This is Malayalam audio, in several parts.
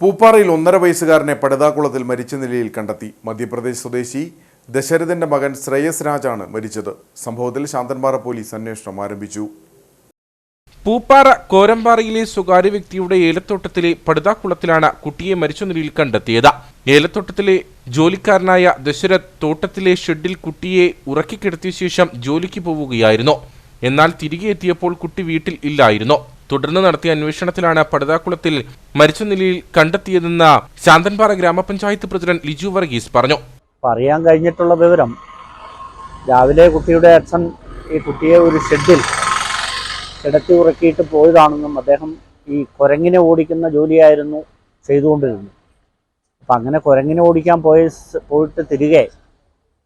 പൂപ്പാറയിൽ ഒന്നര വയസ്സുകാരനെ പടുതാക്കുളത്തിൽ മരിച്ച നിലയിൽ കണ്ടെത്തി. മധ്യപ്രദേശ് സ്വദേശി ദശരഥന്റെ മകൻ ശ്രേയസ് രാജാണ് മരിച്ചത്. സംഭവത്തിൽ ശാന്തൻപാറ പോലീസ് അന്വേഷണം ആരംഭിച്ചു. പൂപ്പാറ കോരമ്പാറയിലെ സ്വകാര്യ വ്യക്തിയുടെ ഏലത്തോട്ടത്തിലെ പടുതാക്കുളത്തിലാണ് കുട്ടിയെ മരിച്ച നിലയിൽ കണ്ടെത്തിയത്. ഏലത്തോട്ടത്തിലെ ജോലിക്കാരനായ ദശരഥ് തോട്ടത്തിലെ ഷെഡിൽ കുട്ടിയെ ഉറക്കിക്കിടത്തിയ ശേഷം ജോലിക്ക് പോവുകയായിരുന്നു. എന്നാൽ തിരികെ എത്തിയപ്പോൾ കുട്ടി വീട്ടിൽ ഇല്ലായിരുന്നു. തുടർന്ന് നടത്തിയ അന്വേഷണത്തിലാണ് പടുതാക്കുളത്തിൽ മരിച്ച നിലയിൽ കണ്ടെത്തിയതെന്ന് ശാന്തൻപാറ ഗ്രാമപഞ്ചായത്ത് പ്രസിഡന്റ് ലിജു വർഗീസ് പറഞ്ഞു. പറയാൻ കഴിഞ്ഞിട്ടുള്ള വിവരം രാവിലെ കുട്ടിയുടെ അച്ഛൻ ഈ കുട്ടിയെ ഒരു ഷെഡിൽ കിടത്തി ഉറക്കിയിട്ട് പോയതാണെന്നും അദ്ദേഹം ഈ കുരങ്ങിനെ ഓടിക്കുന്ന ജോലിയായിരുന്നു ചെയ്തുകൊണ്ടിരുന്നത്. അപ്പം അങ്ങനെ കുരങ്ങിനെ ഓടിക്കാൻ പോയി പോയിട്ട് തിരികെ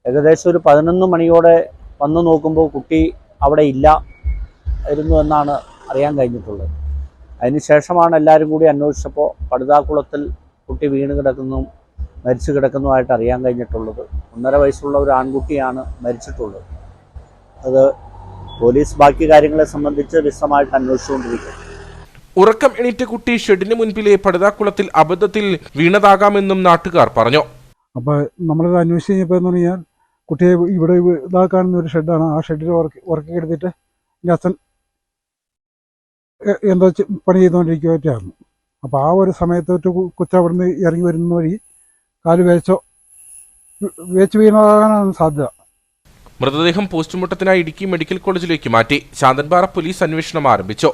ഏകദേശം ഒരു പതിനൊന്ന് മണിയോടെ വന്നു നോക്കുമ്പോൾ കുട്ടി അവിടെ ഇല്ല ആയിരുന്നു എന്നാണ് അറിയാൻ കഴിഞ്ഞിട്ടുള്ളത്. അതിനുശേഷമാണ് എല്ലാവരും കൂടി അന്വേഷിച്ചപ്പോൾ പടുതാക്കുളത്തിൽ കുട്ടി വീണ് കിടക്കുന്നതും മരിച്ചു കിടക്കുന്നതുമായിട്ട് അറിയാൻ കഴിഞ്ഞിട്ടുള്ളത്. ഒന്നര വയസ്സുള്ള ഒരു ആൺകുട്ടിയാണ് മരിച്ചിട്ടുള്ളത്. അത് പോലീസ് ബാക്കി കാര്യങ്ങളെ സംബന്ധിച്ച് വിശദമായിട്ട് അന്വേഷിച്ചുകൊണ്ടിരിക്കും. ഉറക്കം എണീറ്റ കുട്ടി ഷെഡിന് മുൻപിലെ പടുതാക്കുളത്തിൽ അബദ്ധത്തിൽ വീണതാകാമെന്നും നാട്ടുകാർ പറഞ്ഞു. അപ്പോൾ നമ്മളിത് അന്വേഷിച്ച് കഴിഞ്ഞപ്പോൾ എന്ന് പറഞ്ഞാൽ കുട്ടിയെ ഇവിടെ ഇതാക്കാൻ കാണുന്ന ഒരു ഷെഡാണ് ആ ഷെഡിൽ ഉറക്കി ഉറക്കി കിടത്തിയിട്ട് എന്റെ അച്ഛൻ എന്തോ പണി ചെയ്തുകൊണ്ടിരിക്കുകയായിരുന്നു അപ്പോൾ ആ ഒരു സമയത്തോട്ട് കൊച്ചു അവിടുന്ന് ഇറങ്ങി വരുന്ന വഴി കാൽ വേച്ചോ വേച്ച് വീണതാകാനാണ് സാധ്യത. മൃതദേഹം പോസ്റ്റ്മോർട്ടത്തിനായി ഇടുക്കി മെഡിക്കൽ കോളേജിലേക്ക് മാറ്റി ശാന്തൻപാറ പോലീസ് അന്വേഷണം ആരംഭിച്ചു.